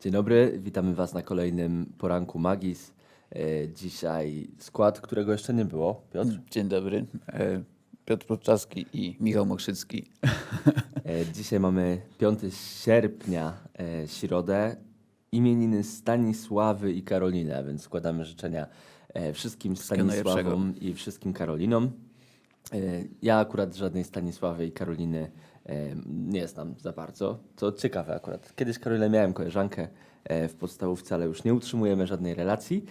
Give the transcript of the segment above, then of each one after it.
Dzień dobry, witamy Was na kolejnym poranku Magis. E, Dzisiaj skład, którego jeszcze nie było. Piotr. Dzień dobry. E, Piotr Podczaski i Michał Mokrzycki. E, Dzisiaj mamy 5 sierpnia, e, środę, imieniny Stanisławy i Karoliny, a więc składamy życzenia e, wszystkim Stanisławom i wszystkim Karolinom. E, Ja akurat żadnej Stanisławy i Karoliny nie znam za bardzo, co ciekawe akurat. Kiedyś Karolinę miałem koleżankę e, w podstawówce, ale już nie utrzymujemy żadnej relacji.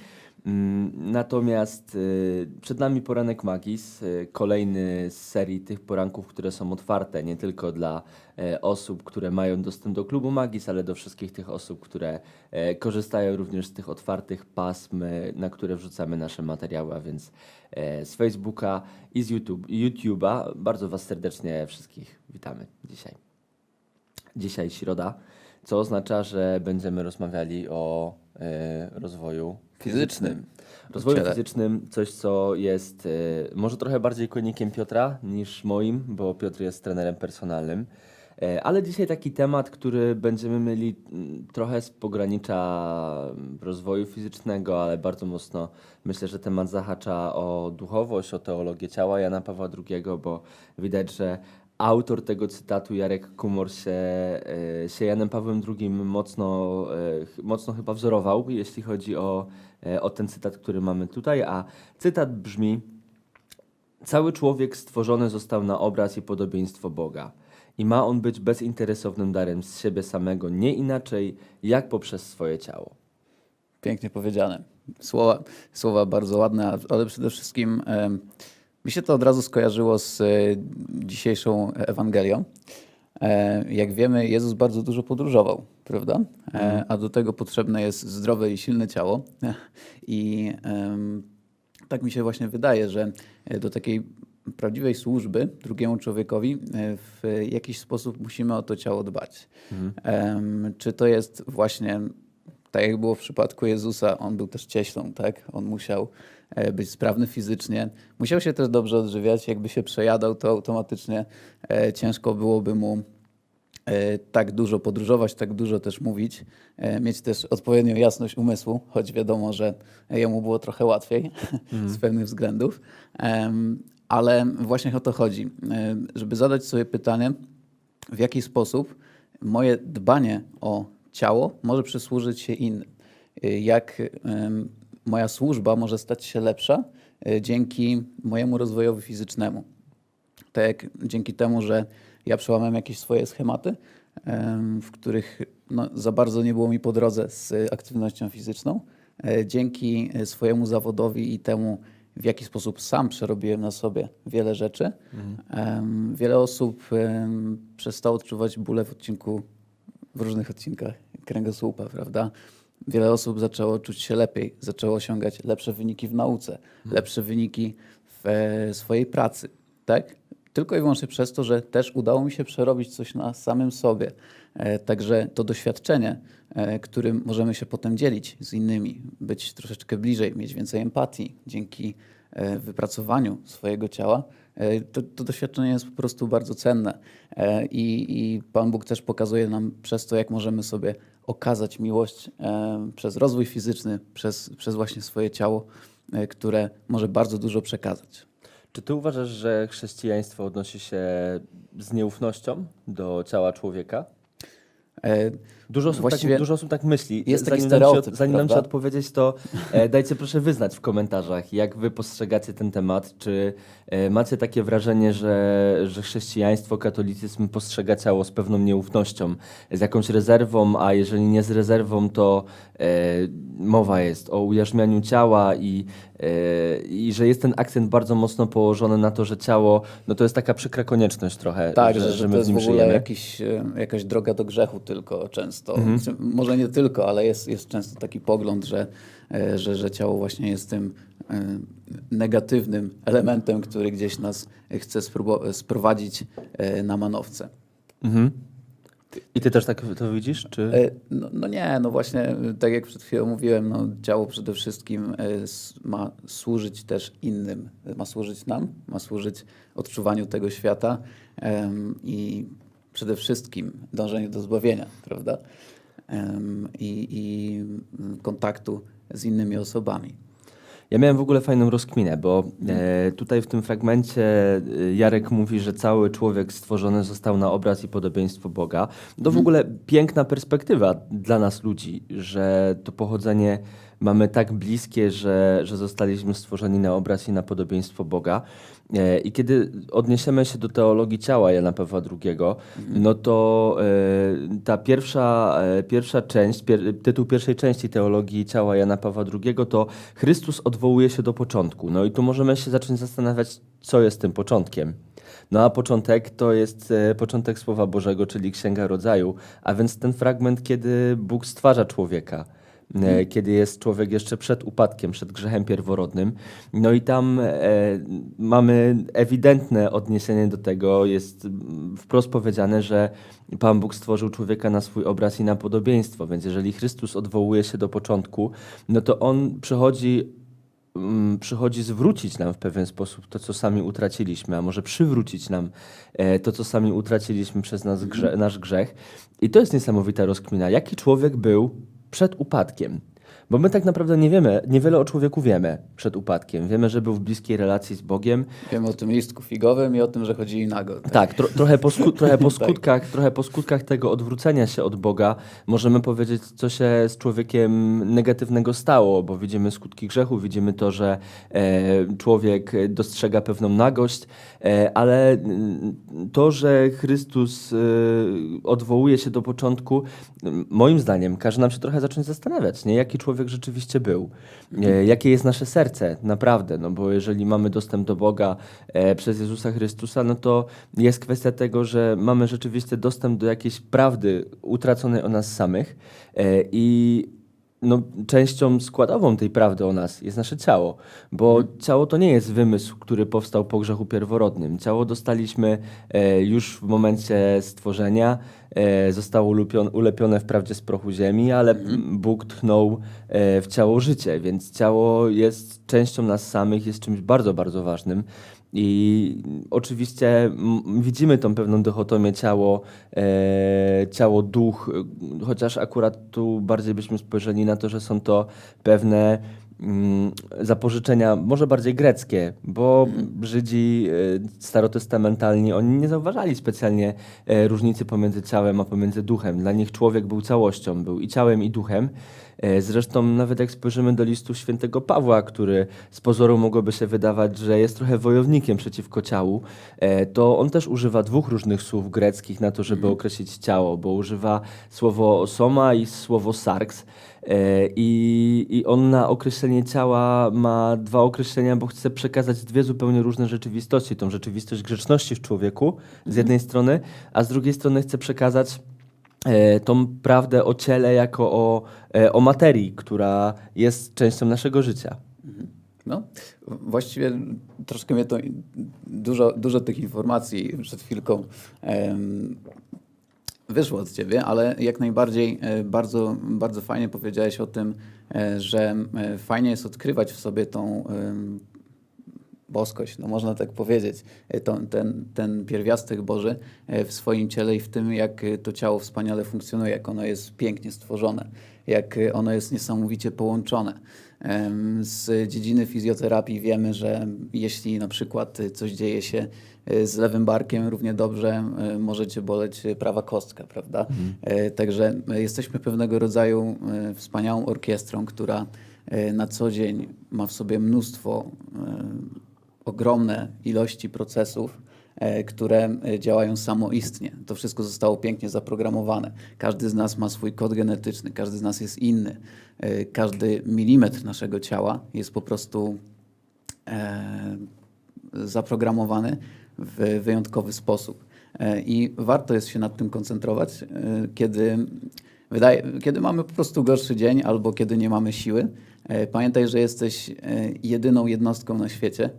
Mm, Natomiast y, przed nami poranek Magis, y, kolejny z serii tych poranków, które są otwarte nie tylko dla e, osób, które mają dostęp do klubu Magis, ale do wszystkich tych osób, które e, korzystają również z tych otwartych pasm, e, na które wrzucamy nasze materiały, a więc z Facebooka i z YouTube, YouTube'a. Bardzo Was serdecznie wszystkich witamy dzisiaj. Dzisiaj środa, co oznacza, że będziemy rozmawiali o rozwoju fizycznym. Rozwoju Ciele. fizycznym, coś co jest e, może trochę bardziej konikiem Piotra niż moim, bo Piotr jest trenerem personalnym. E, Ale dzisiaj taki temat, który będziemy mieli mm, trochę z pogranicza rozwoju fizycznego, ale bardzo mocno myślę, że temat zahacza o duchowość, o teologię ciała Jana Pawła II, bo widać, że autor tego cytatu, Jarek Kumor, się, e, się Janem Pawłem II mocno, e, mocno chyba wzorował, jeśli chodzi o, e, o ten cytat, który mamy tutaj. A cytat brzmi: Cały człowiek stworzony został na obraz i podobieństwo Boga. I ma on być bezinteresownym darem z siebie samego, nie inaczej jak poprzez swoje ciało. Pięknie powiedziane. Słowa, słowa bardzo ładne, ale przede wszystkim em, mi się to od razu skojarzyło z e, dzisiejszą Ewangelią. E, jak wiemy, Jezus bardzo dużo podróżował, prawda? E, a do tego potrzebne jest zdrowe i silne ciało. I tak mi się właśnie wydaje, że do takiej prawdziwej służby drugiemu człowiekowi w jakiś sposób musimy o to ciało dbać. Em, Czy to jest właśnie tak jak było w przypadku Jezusa, on był też cieślą, tak? On musiał być sprawny fizycznie, musiał się też dobrze odżywiać. Jakby się przejadał, to automatycznie e, ciężko byłoby mu e, tak dużo podróżować, tak dużo też mówić, e, mieć też odpowiednią jasność umysłu, choć wiadomo, że jemu było trochę łatwiej z pewnych względów. Ale właśnie o to chodzi, e, żeby zadać sobie pytanie, w jaki sposób moje dbanie o ciało może przysłużyć się innym. Jak moja służba może stać się lepsza y, dzięki mojemu rozwojowi fizycznemu. Tak dzięki temu, że ja przełamałem jakieś swoje schematy, em, w których no, za bardzo nie było mi po drodze z aktywnością fizyczną, e, dzięki e, swojemu zawodowi i temu, w jaki sposób sam przerobiłem na sobie wiele rzeczy, em, wiele osób przestało odczuwać bóle w odcinku, w różnych odcinkach kręgosłupa, prawda? Wiele osób zaczęło czuć się lepiej, zaczęło osiągać lepsze wyniki w nauce, lepsze wyniki w e, swojej pracy, tak? Tylko i wyłącznie przez to, że też udało mi się przerobić coś na samym sobie. E, Także to doświadczenie, e, którym możemy się potem dzielić z innymi, być troszeczkę bliżej, mieć więcej empatii dzięki e, wypracowaniu swojego ciała, to, to doświadczenie jest po prostu bardzo cenne. E, I, I Pan Bóg też pokazuje nam przez to, jak możemy sobie okazać miłość e, przez rozwój fizyczny, przez, przez właśnie swoje ciało, e, które może bardzo dużo przekazać. Czy ty uważasz, że chrześcijaństwo odnosi się z nieufnością do ciała człowieka? Dużo osób, Właściwie tak, dużo osób tak myśli. jest taki zanim nam się, stereotyp, zanim nam się odpowiedzieć, to e, dajcie proszę wyznać w komentarzach, jak wy postrzegacie ten temat. Czy e, macie takie wrażenie, że, że chrześcijaństwo, katolicyzm postrzega ciało z pewną nieufnością, z jakąś rezerwą, a jeżeli nie z rezerwą, to e, mowa jest o ujarzmianiu ciała i, e, i że jest ten akcent bardzo mocno położony na to, że ciało, no to jest taka przykra konieczność trochę, Tak, że, że, że że my to w jest nim w ogóle żyjemy. jakiś, e, jakaś droga do grzechu tylko często. Mhm. Czy Może nie tylko, ale jest, jest często taki pogląd, że, e, że, że ciało właśnie jest tym e, negatywnym elementem, który gdzieś nas chce sprowadzić e, na manowce. Mhm. I ty też tak to widzisz? Czy... No, no nie, no właśnie, tak jak przed chwilą mówiłem, no, ciało przede wszystkim ma służyć też innym, ma służyć nam, ma służyć odczuwaniu tego świata i przede wszystkim dążeniu do zbawienia, prawda? i, i kontaktu z innymi osobami. Ja miałem w ogóle fajną rozkminę, bo e, tutaj w tym fragmencie e, Jarek mówi, że cały człowiek stworzony został na obraz i podobieństwo Boga. To w ogóle piękna perspektywa dla nas ludzi, że to pochodzenie mamy tak bliskie, że, że zostaliśmy stworzeni na obraz i na podobieństwo Boga. E, I kiedy odniesiemy się do teologii ciała Jana Pawła II, no to e, ta pierwsza, e, pierwsza część, tytuł pierwszej części teologii ciała Jana Pawła II to Chrystus odwołuje się do początku. No i tu możemy się zacząć zastanawiać, co jest tym początkiem. No a początek to jest początek Słowa Bożego, czyli Księga Rodzaju, a więc ten fragment, kiedy Bóg stwarza człowieka e, kiedy jest człowiek jeszcze przed upadkiem, przed grzechem pierworodnym. No i tam e, mamy ewidentne odniesienie do tego, jest wprost powiedziane, że Pan Bóg stworzył człowieka na swój obraz i na podobieństwo, więc jeżeli Chrystus odwołuje się do początku, no to On przychodzi przychodzi zwrócić nam w pewien sposób to, co sami utraciliśmy, a może przywrócić nam e, to, co sami utraciliśmy przez nas grze, nasz grzech. I to jest niesamowita rozkmina. Jaki człowiek był przed upadkiem? Bo my tak naprawdę nie wiemy, niewiele o człowieku wiemy przed upadkiem. Wiemy, że był w bliskiej relacji z Bogiem, Wiemy o tym listku figowym i o tym, że chodzili nago. Tak? tak, tro, trochę, po trochę, po skutkach, trochę po skutkach tego odwrócenia się od Boga możemy powiedzieć, co się z człowiekiem negatywnego stało, bo widzimy skutki grzechu, widzimy to, że e, człowiek dostrzega pewną nagość, e, ale mm, to, że Chrystus e, odwołuje się do początku, moim zdaniem każe nam się trochę zacząć zastanawiać, nie? jaki człowiek rzeczywiście był, e, jakie jest nasze serce, naprawdę, no bo jeżeli mamy dostęp do Boga e, przez Jezusa Chrystusa, no to jest kwestia tego, że mamy rzeczywiście dostęp do jakiejś prawdy utraconej o nas samych e, i no, częścią składową tej prawdy o nas jest nasze ciało, bo ciało to nie jest wymysł, który powstał po grzechu pierworodnym. Ciało dostaliśmy e, już w momencie stworzenia, e, zostało ulepione, ulepione wprawdzie z prochu ziemi, ale Bóg tchnął e, w ciało życie, więc ciało jest częścią nas samych, jest czymś bardzo, bardzo ważnym. I oczywiście widzimy tą pewną dychotomię ciało, e, ciało, duch, chociaż akurat tu bardziej byśmy spojrzeli na to, że są to pewne mm, zapożyczenia, może bardziej greckie, bo Żydzi e, starotestamentalni, oni nie zauważali specjalnie e, różnicy pomiędzy ciałem a pomiędzy duchem. Dla nich człowiek był całością, był i ciałem, i duchem. E, Zresztą nawet jak spojrzymy do listu świętego Pawła, który z pozoru mogłoby się wydawać, że jest trochę wojownikiem przeciwko ciału, e, to on też używa dwóch różnych słów greckich na to, żeby określić ciało, bo używa słowo soma i słowo sarx. E, I, I on na określenie ciała ma dwa określenia, bo chce przekazać dwie zupełnie różne rzeczywistości. Tą rzeczywistość grzeczności w człowieku z jednej strony, a z drugiej strony chce przekazać tą prawdę o ciele jako o, e, o materii, która jest częścią naszego życia. No, właściwie troszkę mnie to dużo, dużo tych informacji przed chwilką em, wyszło od ciebie, ale jak najbardziej e, bardzo, bardzo fajnie powiedziałeś o tym, e, że e, fajnie jest odkrywać w sobie tą boskość, no można tak powiedzieć, e, to, ten, ten pierwiastek Boży e, w swoim ciele i w tym, jak e, to ciało wspaniale funkcjonuje, jak ono jest pięknie stworzone, jak ono jest niesamowicie połączone. Z dziedziny fizjoterapii wiemy, że jeśli na przykład coś dzieje się z lewym barkiem, równie dobrze e, może cię boleć prawa kostka, prawda? E, Także jesteśmy pewnego rodzaju wspaniałą orkiestrą, która na co dzień ma w sobie mnóstwo ogromne ilości procesów, e, które e, działają samoistnie. To wszystko zostało pięknie zaprogramowane. Każdy z nas ma swój kod genetyczny, każdy z nas jest inny. E, Każdy milimetr naszego ciała jest po prostu zaprogramowany w wyjątkowy sposób. I warto jest się nad tym koncentrować, kiedy, wydaje, kiedy mamy po prostu gorszy dzień albo kiedy nie mamy siły. Pamiętaj, że jesteś jedyną jednostką na świecie,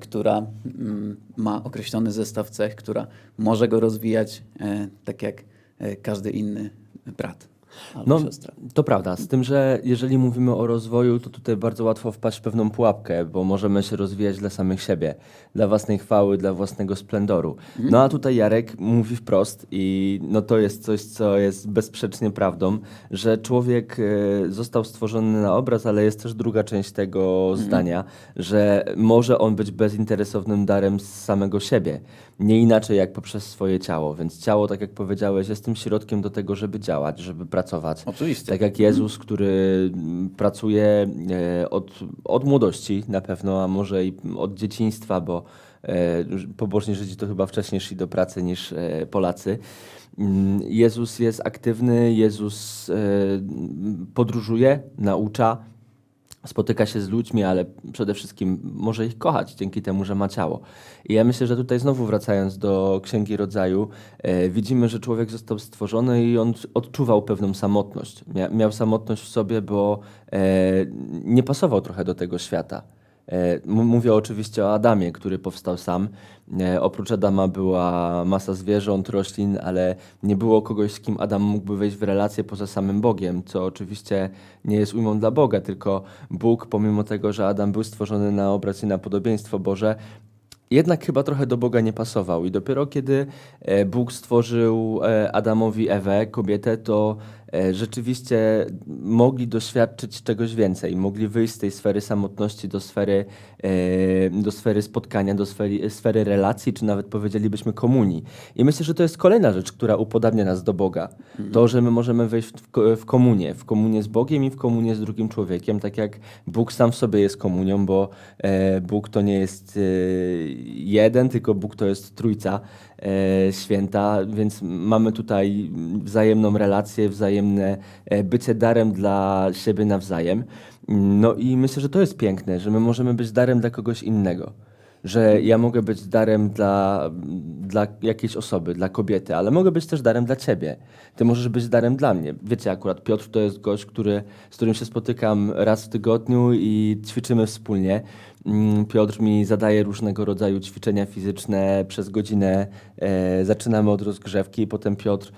która mm, ma określony zestaw cech, która może go rozwijać e, tak jak e, każdy inny brat. Albo No, siostra. to prawda. Z tym, że jeżeli mówimy o rozwoju, to tutaj bardzo łatwo wpaść w pewną pułapkę, bo możemy się rozwijać dla samych siebie, dla własnej chwały, dla własnego splendoru. No a tutaj Jarek mówi wprost i no to jest coś, co jest bezsprzecznie prawdą, że człowiek e, został stworzony na obraz, ale jest też druga część tego zdania, że może on być bezinteresownym darem z samego siebie. Nie inaczej jak poprzez swoje ciało. Więc ciało, tak jak powiedziałeś, jest tym środkiem do tego, żeby działać, żeby pracować. Oczywiście. Tak jak Jezus, który mm, pracuje e, od, od młodości na pewno, a może i od dzieciństwa, bo e, pobożni Żydzi to chyba wcześniej szli do pracy niż e, Polacy. Mm, Jezus jest aktywny, Jezus podróżuje, naucza, spotyka się z ludźmi, ale przede wszystkim może ich kochać dzięki temu, że ma ciało. I ja myślę, że tutaj znowu wracając do Księgi Rodzaju, e, widzimy, że człowiek został stworzony i on odczuwał pewną samotność. Mia, miał samotność w sobie, bo e, nie pasował trochę do tego świata. E, Mówię oczywiście o Adamie, który powstał sam. E, Oprócz Adama była masa zwierząt, roślin, ale nie było kogoś, z kim Adam mógłby wejść w relację poza samym Bogiem, co oczywiście nie jest ujmą dla Boga, tylko Bóg, pomimo tego, że Adam był stworzony na obraz i na podobieństwo Boże, jednak chyba trochę do Boga nie pasował. I dopiero kiedy e, Bóg stworzył Adamowi Ewę, kobietę, to rzeczywiście mogli doświadczyć czegoś więcej. Mogli wyjść z tej sfery samotności do sfery, e, do sfery spotkania, do sfery, sfery relacji, czy nawet powiedzielibyśmy komunii. I myślę, że to jest kolejna rzecz, która upodabnia nas do Boga. To, że my możemy wejść w, w komunię, w komunię z Bogiem i w komunię z drugim człowiekiem, tak jak Bóg sam w sobie jest komunią, bo e, Bóg to nie jest e, jeden, tylko Bóg to jest trójca e, święta, więc mamy tutaj wzajemną relację, wzajemne e, bycie darem dla siebie nawzajem. No i myślę, że to jest piękne, że my możemy być darem dla kogoś innego. Że ja mogę być darem dla, dla jakiejś osoby, dla kobiety, ale mogę być też darem dla ciebie. Ty możesz być darem dla mnie. Wiecie, akurat Piotr to jest gość, który, z którym się spotykam raz w tygodniu i ćwiczymy wspólnie. Mm, Piotr mi zadaje różnego rodzaju ćwiczenia fizyczne przez godzinę. E, zaczynamy od rozgrzewki, potem Piotr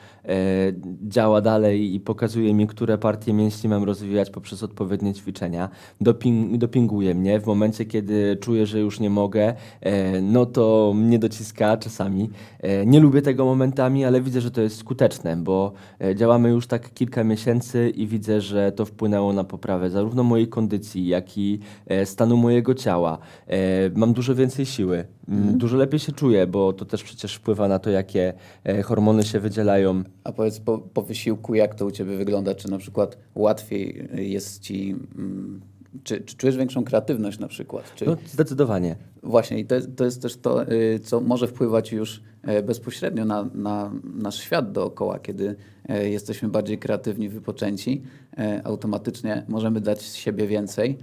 działa dalej i pokazuje mi, które partie mięśni mam rozwijać poprzez odpowiednie ćwiczenia. Doping, dopinguje mnie w momencie, kiedy czuję, że już nie mogę, e, no to mnie dociska czasami. E, nie lubię tego momentami, ale widzę, że to jest skuteczne, bo e, działamy już tak kilka miesięcy i widzę, że to wpłynęło na poprawę zarówno mojej kondycji, jak i e, stanu mojego ciała. E, Mam dużo więcej siły, mm, dużo lepiej się czuję, bo to też przecież wpływa na to, jakie e, hormony się wydzielają. A powiedz po, po wysiłku, jak to u Ciebie wygląda? Czy na przykład łatwiej jest Ci... mm, Czy, czy czujesz większą kreatywność na przykład? Czy... No, zdecydowanie. Właśnie, i to, jest- to jest też to, y, co może wpływać już e, bezpośrednio na, na nasz świat dookoła, kiedy e, jesteśmy bardziej kreatywni, wypoczęci, e, automatycznie możemy dać z siebie więcej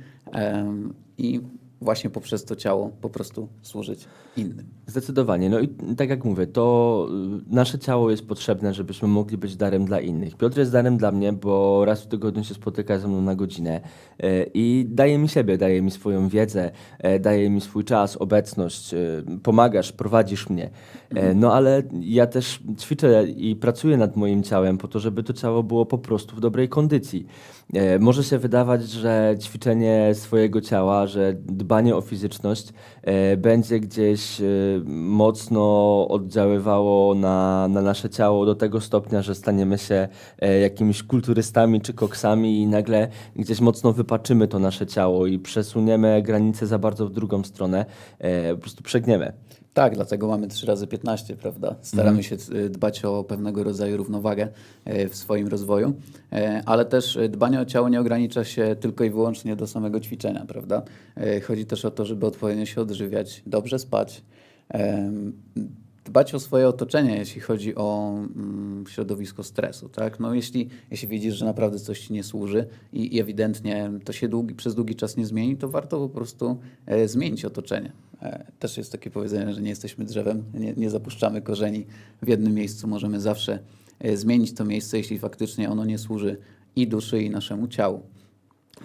i właśnie poprzez to ciało po prostu służyć innym. Zdecydowanie. No i tak jak mówię, to y, nasze ciało jest potrzebne, żebyśmy mogli być darem dla innych. Piotr jest darem dla mnie, bo raz w tygodniu się spotyka ze mną na godzinę e, i daje mi siebie, daje mi swoją wiedzę, e, daje mi swój czas, obecność, e, pomagasz, prowadzisz mnie. E, No ale ja też ćwiczę i pracuję nad moim ciałem po to, żeby to ciało było po prostu w dobrej kondycji. Może się wydawać, że ćwiczenie swojego ciała, że dbanie o fizyczność będzie gdzieś mocno oddziaływało na, na nasze ciało do tego stopnia, że staniemy się e, jakimiś kulturystami czy koksami i nagle gdzieś mocno wypaczymy to nasze ciało i przesuniemy granice za bardzo w drugą stronę, e, po prostu przegniemy. Tak, dlatego mamy 3 razy 15, prawda? Staramy się y, dbać o pewnego rodzaju równowagę w swoim rozwoju, ale też dbanie o ciało nie ogranicza się tylko i wyłącznie do samego ćwiczenia, prawda? Chodzi też o to, żeby odpowiednio się odżywiać, dobrze spać, dbać o swoje otoczenie, jeśli chodzi o mm, środowisko stresu, tak? No jeśli, jeśli widzisz, że naprawdę coś ci nie służy i, i ewidentnie to się długi, przez długi czas nie zmieni, to warto po prostu e, zmienić otoczenie. E, też jest takie powiedzenie, że nie jesteśmy drzewem, nie, nie zapuszczamy korzeni w jednym miejscu. Możemy zawsze e, zmienić to miejsce, jeśli faktycznie ono nie służy i duszy, i naszemu ciału.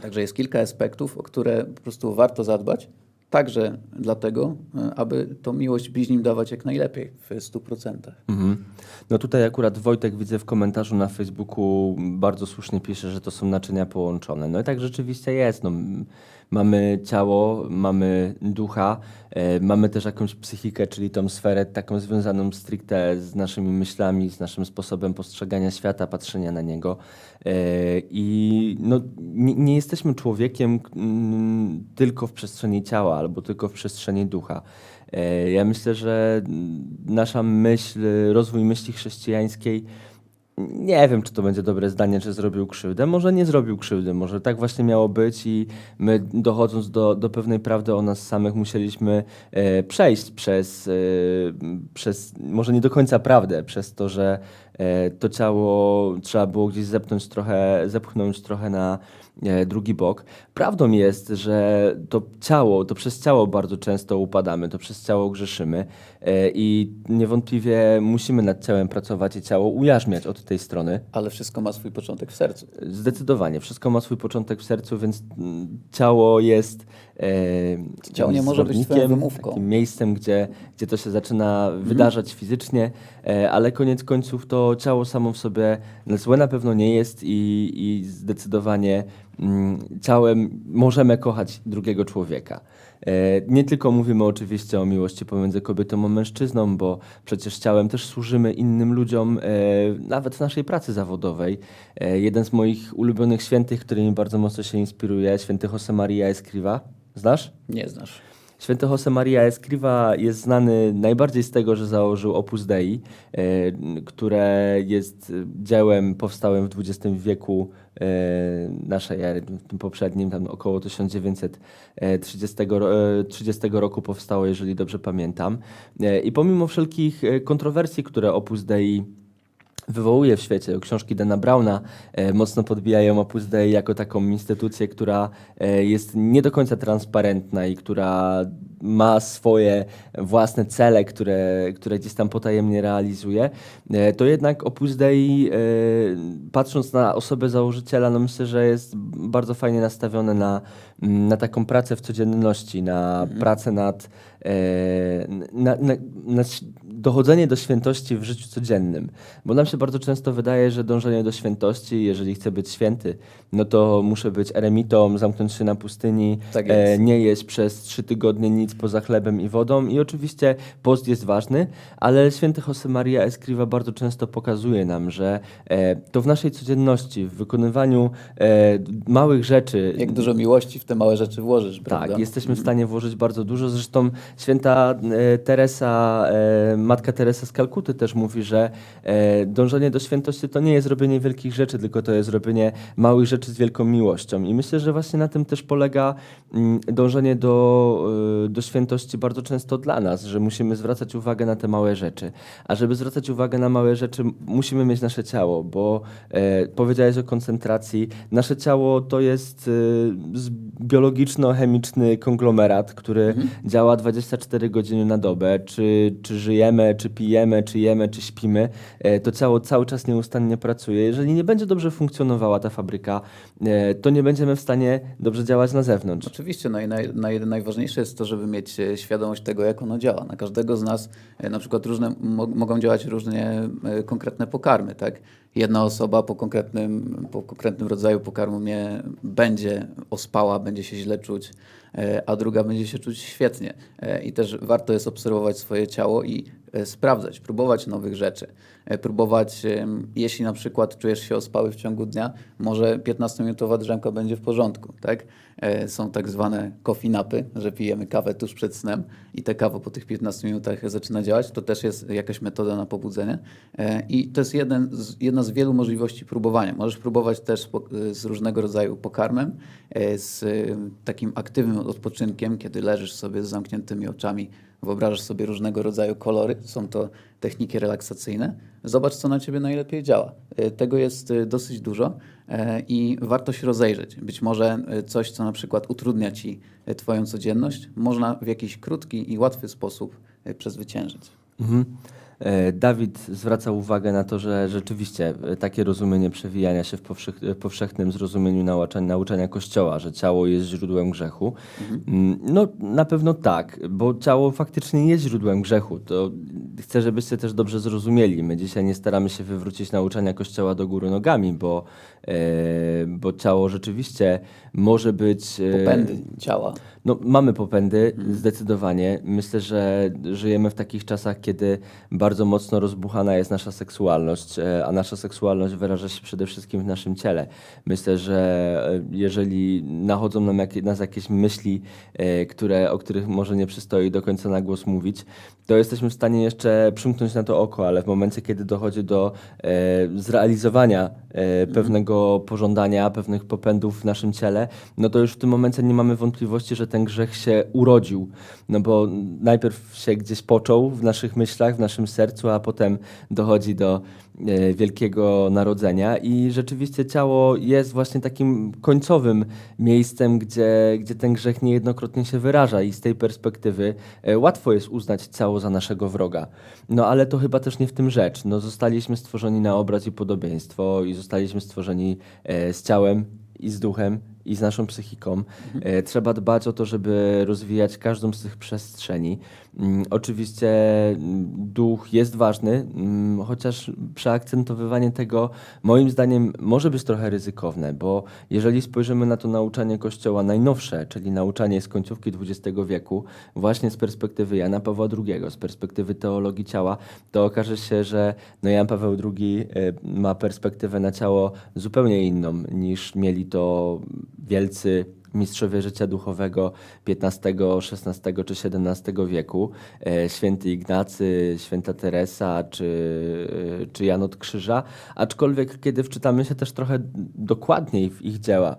Także jest kilka aspektów, o które po prostu warto zadbać, także dlatego, e, aby tą miłość bliźnim dawać jak najlepiej w 100%. Mhm. No tutaj akurat Wojtek widzę w komentarzu na Facebooku bardzo słusznie pisze, że to są naczynia połączone. No i tak rzeczywiście jest. No, mamy ciało, mamy ducha, e, mamy też jakąś psychikę, czyli tą sferę taką związaną stricte z naszymi myślami, z naszym sposobem postrzegania świata, patrzenia na niego. E, I no, nie, nie jesteśmy człowiekiem tylko w przestrzeni ciała albo tylko w przestrzeni ducha. E, Ja myślę, że nasza myśl, rozwój myśli chrześcijańskiej, nie wiem, czy to będzie dobre zdanie, czy zrobił krzywdę. Może nie zrobił krzywdy, może tak właśnie miało być i my dochodząc do, do pewnej prawdy o nas samych musieliśmy e, przejść przez, e, przez, może nie do końca prawdę, przez to, że to ciało trzeba było gdzieś zepchnąć trochę, zepchnąć trochę na e, drugi bok. Prawdą jest, że to ciało, to przez ciało bardzo często upadamy, to przez ciało grzeszymy e, i niewątpliwie musimy nad ciałem pracować i ciało ujarzmiać od tej strony. Ale wszystko ma swój początek w sercu. Zdecydowanie. Wszystko ma swój początek w sercu, więc mm, ciało jest e, Ciało nie może być twoją wymówką. takim miejscem, gdzie, gdzie to się zaczyna wydarzać fizycznie, e, ale koniec końców to ciało samo w sobie złe na pewno nie jest i, i zdecydowanie mm, ciałem możemy kochać drugiego człowieka. E, Nie tylko mówimy oczywiście o miłości pomiędzy kobietą a mężczyzną, bo przecież ciałem też służymy innym ludziom, e, nawet w naszej pracy zawodowej. Jeden z moich ulubionych świętych, którymi bardzo mocno się inspiruje, święty Josemaria Escriva. Znasz? Nie znasz. Święty Josemaria Escriva jest znany najbardziej z tego, że założył Opus Dei, e, które jest dziełem powstałym w XX wieku e, naszej ery, w tym poprzednim, tam około 1930 ro- e, 30 roku powstało, jeżeli dobrze pamiętam. I pomimo wszelkich kontrowersji, które Opus Dei wywołuje w świecie. Książki Dana Browna e, mocno podbijają Opus Dei jako taką instytucję, która e, jest nie do końca transparentna i która ma swoje własne cele, które, które gdzieś tam potajemnie realizuje, e, to jednak Opus Dei, e, patrząc na osobę założyciela, no myślę, że jest bardzo fajnie nastawione na, mm, na taką pracę w codzienności, na pracę nad, e, na, na, na dochodzenie do świętości w życiu codziennym. Bo nam się bardzo często wydaje, że dążenie do świętości, jeżeli chcę być święty, no to muszę być eremitą, zamknąć się na pustyni, Tak jest. nie jeść przez trzy tygodnie nic poza chlebem i wodą. I oczywiście post jest ważny, ale święty Josemaria Escriva bardzo często pokazuje nam, że e, to w naszej codzienności, w wykonywaniu e, małych rzeczy, Jak dużo miłości w te małe rzeczy włożysz, prawda? tak, jesteśmy w stanie włożyć bardzo dużo. Zresztą święta e, Teresa, e, matka Teresa z Kalkuty też mówi, że e, dążenie do świętości to nie jest robienie wielkich rzeczy, tylko to jest robienie małych rzeczy z wielką miłością. I myślę, że właśnie na tym też polega mm, dążenie do, e, do świętości bardzo często dla nas, że musimy zwracać uwagę na te małe rzeczy. A żeby zwracać uwagę na małe rzeczy, musimy mieć nasze ciało, bo e, powiedziałeś o koncentracji. Nasze ciało to jest e, biologiczno-chemiczny konglomerat, który działa 24 godziny na dobę. Czy, czy żyjemy, czy pijemy, czy jemy, czy śpimy, e, to ciało cały czas nieustannie pracuje. Jeżeli nie będzie dobrze funkcjonowała ta fabryka, e, to nie będziemy w stanie dobrze działać na zewnątrz. Oczywiście, no i naj, naj, najważniejsze jest to, żeby mieć e, świadomość tego, jak ono działa. Na każdego z nas na przykład różne, mo, mogą działać różnie konkretne pokarmy, tak? Jedna osoba po konkretnym, po konkretnym rodzaju pokarmu nie będzie ospała, będzie się źle czuć, e, a druga będzie się czuć świetnie. E, I też warto jest obserwować swoje ciało i e, sprawdzać, próbować nowych rzeczy. Próbować, jeśli na przykład czujesz się ospały w ciągu dnia, może 15-minutowa drzemka będzie w porządku, tak? E, Są tak zwane coffee napy, że pijemy kawę tuż przed snem i ta kawa po tych 15 minutach zaczyna działać. To też jest jakaś metoda na pobudzenie. E, I to jest jeden z, jedna z wielu możliwości próbowania. Możesz próbować też z po- z różnego rodzaju pokarmem, e, z e, takim aktywnym odpoczynkiem, kiedy leżysz sobie z zamkniętymi oczami, wyobrażasz sobie różnego rodzaju kolory. Są to techniki relaksacyjne. Zobacz, co na ciebie najlepiej działa. E, Tego jest e, dosyć dużo e, i warto się rozejrzeć. Być może coś, co na przykład utrudnia ci twoją codzienność, można w jakiś krótki i łatwy sposób przezwyciężyć. Mhm. E, Dawid zwraca uwagę na to, że rzeczywiście e, takie rozumienie przewijania się w e, powszechnym zrozumieniu nauczania, nauczania Kościoła, że ciało jest źródłem grzechu. Mm, No na pewno tak, bo ciało faktycznie jest źródłem grzechu. To chcę, żebyście też dobrze zrozumieli. My dzisiaj nie staramy się wywrócić nauczania Kościoła do góry nogami, bo, bo ciało rzeczywiście może być... e, Popędy ciała. no, mamy popędy, zdecydowanie. Myślę, że żyjemy w takich czasach, kiedy bardzo mocno rozbuchana jest nasza seksualność, e, a nasza seksualność wyraża się przede wszystkim w naszym ciele. Myślę, że e, jeżeli nachodzą nam jakie, nas jakieś myśli, e, które, o których może nie przystoi do końca na głos mówić, to jesteśmy w stanie jeszcze przymknąć na to oko, ale w momencie, kiedy dochodzi do e, zrealizowania e, pewnego pożądania, pewnych popędów w naszym ciele, no to już w tym momencie nie mamy wątpliwości, że ten grzech się urodził. No bo najpierw się gdzieś począł w naszych myślach, w naszym sercu, a potem dochodzi do wielkiego narodzenia i rzeczywiście ciało jest właśnie takim końcowym miejscem, gdzie, gdzie ten grzech niejednokrotnie się wyraża i z tej perspektywy e, łatwo jest uznać ciało za naszego wroga. No ale to chyba też nie w tym rzecz. No, zostaliśmy stworzeni na obraz i podobieństwo i zostaliśmy stworzeni e, z ciałem i z duchem i z naszą psychiką. E, Trzeba dbać o to, żeby rozwijać każdą z tych przestrzeni. Mm, Oczywiście mm, duch jest ważny, mm, chociaż przeakcentowywanie tego moim zdaniem może być trochę ryzykowne, bo jeżeli spojrzymy na to nauczanie Kościoła najnowsze, czyli nauczanie z końcówki XX wieku, właśnie z perspektywy Jana Pawła II, z perspektywy teologii ciała, to okaże się, że no Jan Paweł II e, ma perspektywę na ciało zupełnie inną niż mieli to wielcy mistrzowie życia duchowego XV, XVI czy XVII wieku, e, święty Ignacy, święta Teresa czy, e, czy Jan od Krzyża, aczkolwiek kiedy wczytamy się też trochę dokładniej w ich dzieła,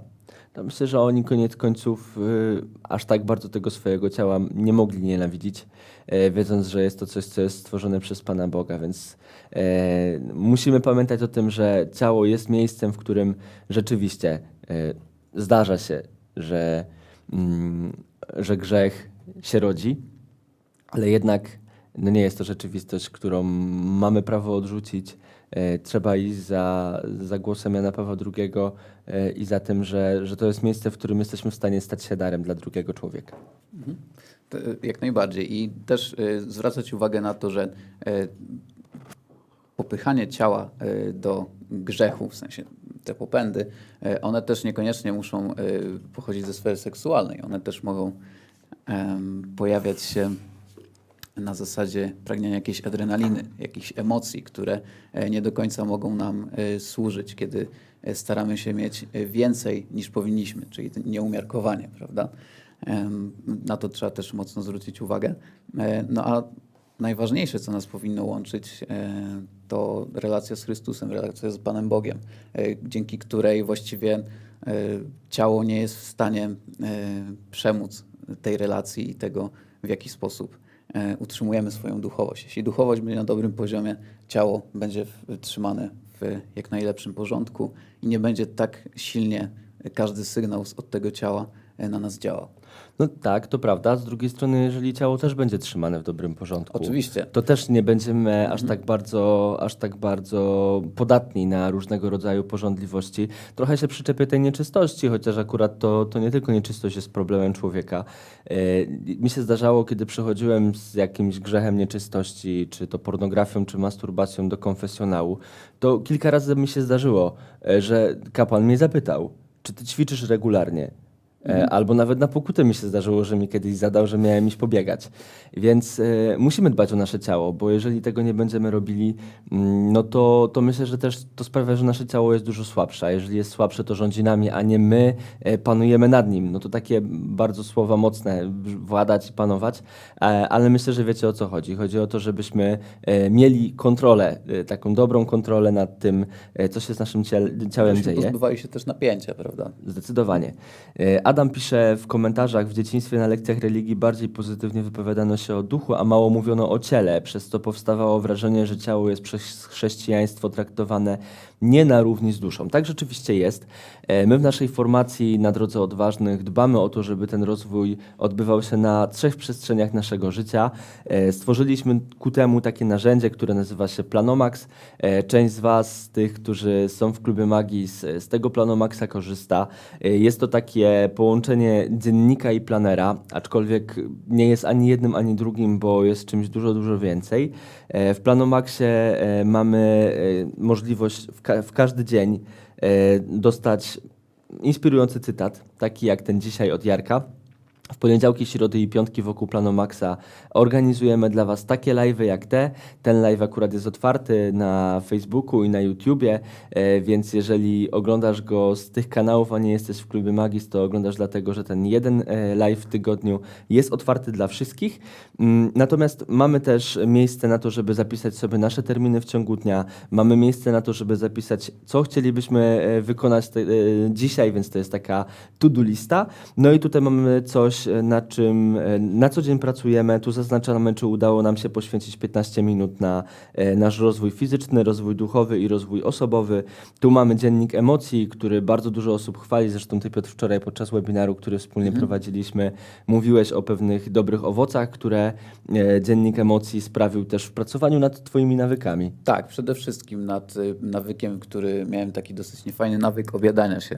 to myślę, że oni koniec końców y, aż tak bardzo tego swojego ciała nie mogli nienawidzić, e, wiedząc, że jest to coś, co jest stworzone przez Pana Boga, więc e, musimy pamiętać o tym, że ciało jest miejscem, w którym rzeczywiście e, zdarza się, że, mm, że grzech się rodzi, ale jednak no nie jest to rzeczywistość, którą mamy prawo odrzucić. E, Trzeba iść za, za głosem Jana Pawła II e, i za tym, że, że to jest miejsce, w którym jesteśmy w stanie stać się darem dla drugiego człowieka. To, y, Jak najbardziej. I też zwracać uwagę na to, że popychanie ciała do grzechu, w sensie te popędy, y, one też niekoniecznie muszą y, pochodzić ze sfery seksualnej. One też mogą pojawiać się na zasadzie pragnienia jakiejś adrenaliny, jakichś emocji, które e, nie do końca mogą nam e, służyć, kiedy e, staramy się mieć e, więcej niż powinniśmy, czyli nieumiarkowanie, prawda? Na to trzeba też mocno zwrócić uwagę. E, No a najważniejsze, co nas powinno łączyć, e, to relacja z Chrystusem, relacja z Panem Bogiem, e, dzięki której właściwie e, ciało nie jest w stanie przemóc tej relacji i tego, w jaki sposób utrzymujemy swoją duchowość. Jeśli duchowość będzie na dobrym poziomie, ciało będzie trzymane w jak najlepszym porządku i nie będzie tak silnie każdy sygnał od tego ciała na nas działał. No tak, to prawda. Z drugiej strony, jeżeli ciało też będzie trzymane w dobrym porządku, Oczywiście. to też nie będziemy aż tak bardzo, aż tak bardzo podatni na różnego rodzaju porządliwości. Trochę się przyczepię tej nieczystości, chociaż akurat to, to nie tylko nieczystość jest problemem człowieka. E, Mi się zdarzało, kiedy przychodziłem z jakimś grzechem nieczystości, czy to pornografią, czy masturbacją do konfesjonału, to kilka razy mi się zdarzyło, e, że kapłan mnie zapytał, czy ty ćwiczysz regularnie? E, Albo nawet na pokutę mi się zdarzyło, że mi kiedyś zadał, że miałem iść pobiegać. Więc e, musimy dbać o nasze ciało, bo jeżeli tego nie będziemy robili, mm, no to, to myślę, że też to sprawia, że nasze ciało jest dużo słabsze. A jeżeli jest słabsze, to rządzi nami, a nie my e, panujemy nad nim. No to takie bardzo słowa mocne, władać i panować, ale myślę, że wiecie o co chodzi. Chodzi o to, żebyśmy mieli kontrolę, taką dobrą kontrolę nad tym, co się z naszym ciałem Żebyśmy dzieje. pozbywali się też napięcia, prawda? Zdecydowanie. A Adam pisze w komentarzach, w dzieciństwie na lekcjach religii bardziej pozytywnie wypowiadano się o duchu, a mało mówiono o ciele, przez co powstawało wrażenie, że ciało jest przez chrześcijaństwo traktowane nie na równi z duszą. Tak rzeczywiście jest. E, My w naszej formacji na Drodze Odważnych dbamy o to, żeby ten rozwój odbywał się na trzech przestrzeniach naszego życia. E, Stworzyliśmy ku temu takie narzędzie, które nazywa się Planomax. E, Część z Was, tych, którzy są w klubie magii, z, z tego Planomaxa korzysta. Jest to takie połączenie dziennika i planera, aczkolwiek nie jest ani jednym, ani drugim, bo jest czymś dużo, dużo więcej. E, W Planomaxie e, mamy e, możliwość w, ka- w każdy dzień dostać inspirujący cytat, taki jak ten dzisiaj od Jarka. W poniedziałki, środy i piątki wokół Planu Maxa organizujemy dla Was takie live'y jak te. Ten live akurat jest otwarty na Facebooku i na YouTubie, e, więc jeżeli oglądasz go z tych kanałów, a nie jesteś w klubie Magis, to oglądasz dlatego, że ten jeden e, live w tygodniu jest otwarty dla wszystkich. Mm, Natomiast mamy też miejsce na to, żeby zapisać sobie nasze terminy w ciągu dnia. Mamy miejsce na to, żeby zapisać, co chcielibyśmy e, wykonać dzisiaj, więc to jest taka to-do lista. No i tutaj mamy coś, e, na czym e, na co dzień pracujemy. Tu zaznaczamy, czy udało nam się poświęcić 15 minut na e, nasz rozwój fizyczny, rozwój duchowy i rozwój osobowy. Tu mamy dziennik emocji, który bardzo dużo osób chwali. Zresztą ty, Piotr, wczoraj podczas webinaru, który wspólnie prowadziliśmy, mówiłeś o pewnych dobrych owocach, które dziennik emocji sprawił też w pracowaniu nad twoimi nawykami. Tak, przede wszystkim nad nawykiem, który miałem taki dosyć niefajny nawyk obiadania się.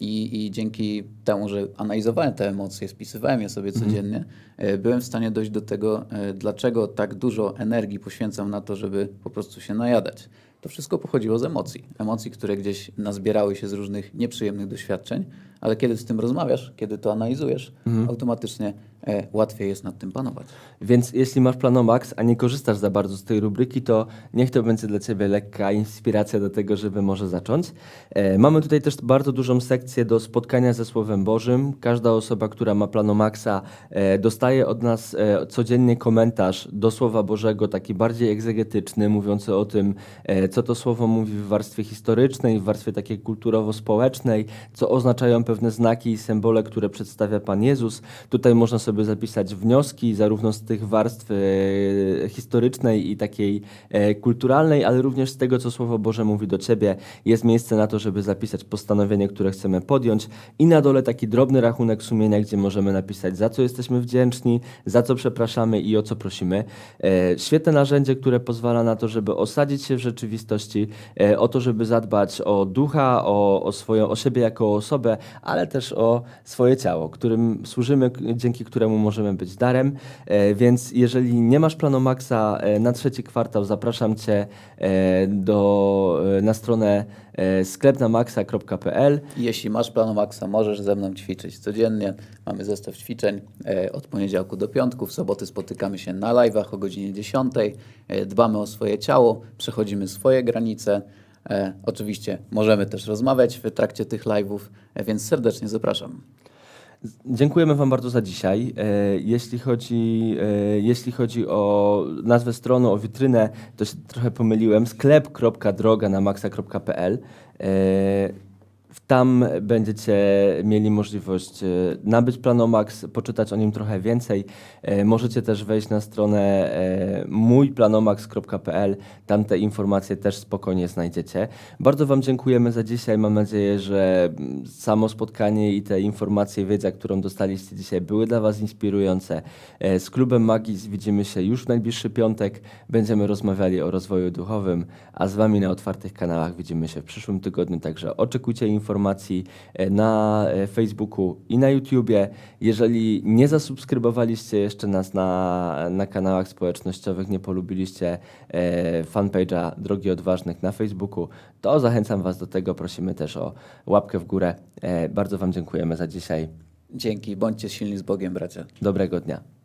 I, I dzięki temu, że analizowałem te emocje, spisywałem je sobie codziennie, e, byłem w stanie dojść do tego, e, dlaczego tak dużo energii poświęcam na to, żeby po prostu się najadać. To wszystko pochodziło z emocji. Emocji, które gdzieś nazbierały się z różnych nieprzyjemnych doświadczeń, ale kiedy z tym rozmawiasz, kiedy to analizujesz, automatycznie e, łatwiej jest nad tym panować. Więc jeśli masz Planomax, a nie korzystasz za bardzo z tej rubryki, to niech to będzie dla Ciebie lekka inspiracja do tego, żeby może zacząć. E, mamy tutaj też bardzo dużą sekcję do spotkania ze Słowem Bożym. Każda osoba, która ma Planomaxa, e, dostaje od nas e, codziennie komentarz do Słowa Bożego, taki bardziej egzegetyczny, mówiący o tym, e, co to Słowo mówi w warstwie historycznej, w warstwie takiej kulturowo-społecznej, co oznaczają pewne znaki i symbole, które przedstawia Pan Jezus. Tutaj można sobie zapisać wnioski zarówno z tych warstw e, historycznej i takiej e, kulturalnej, ale również z tego, co Słowo Boże mówi do Ciebie. Jest miejsce na to, żeby zapisać postanowienie, które chcemy podjąć i na dole taki drobny rachunek sumienia, gdzie możemy napisać, za co jesteśmy wdzięczni, za co przepraszamy i o co prosimy. E, Świetne narzędzie, które pozwala na to, żeby osadzić się w rzeczywistości, o to, żeby zadbać o ducha, o, o, swoją, o siebie jako osobę, ale też o swoje ciało, którym służymy, dzięki któremu możemy być darem. E, Więc jeżeli nie masz planu Maxa e, na trzeci kwartał, zapraszam Cię e, do, na stronę sklepnamaxa.pl. Jeśli masz planu maksa, możesz ze mną ćwiczyć codziennie. Mamy zestaw ćwiczeń od poniedziałku do piątku. W soboty spotykamy się na live'ach o godzinie 10. E, Dbamy o swoje ciało, przechodzimy swoje granice. Oczywiście możemy też rozmawiać w trakcie tych live'ów, więc serdecznie zapraszam. Dziękujemy Wam bardzo za dzisiaj. E, Jeśli chodzi, e, jeśli chodzi o nazwę strony, o witrynę, to się trochę pomyliłem. sklep.droga na maxa.pl. Tam będziecie mieli możliwość e, nabyć Planomax, poczytać o nim trochę więcej. E, Możecie też wejść na stronę e, mójplanomax.pl. Tam te informacje też spokojnie znajdziecie. Bardzo Wam dziękujemy za dzisiaj. Mam nadzieję, że mm, samo spotkanie i te informacje, wiedza, którą dostaliście dzisiaj, były dla Was inspirujące. Z klubem Magis widzimy się już w najbliższy piątek. Będziemy rozmawiali o rozwoju duchowym, a z Wami na otwartych kanałach widzimy się w przyszłym tygodniu. Także oczekujcie informacji e, na e, Facebooku i na YouTubie. Jeżeli nie zasubskrybowaliście jeszcze nas na, na kanałach społecznościowych, nie polubiliście e, fanpage'a Drogi Odważnych na Facebooku, to zachęcam Was do tego. Prosimy też o łapkę w górę. Bardzo Wam dziękujemy za dzisiaj. Dzięki, bądźcie silni z Bogiem, bracia. Dobrego dnia.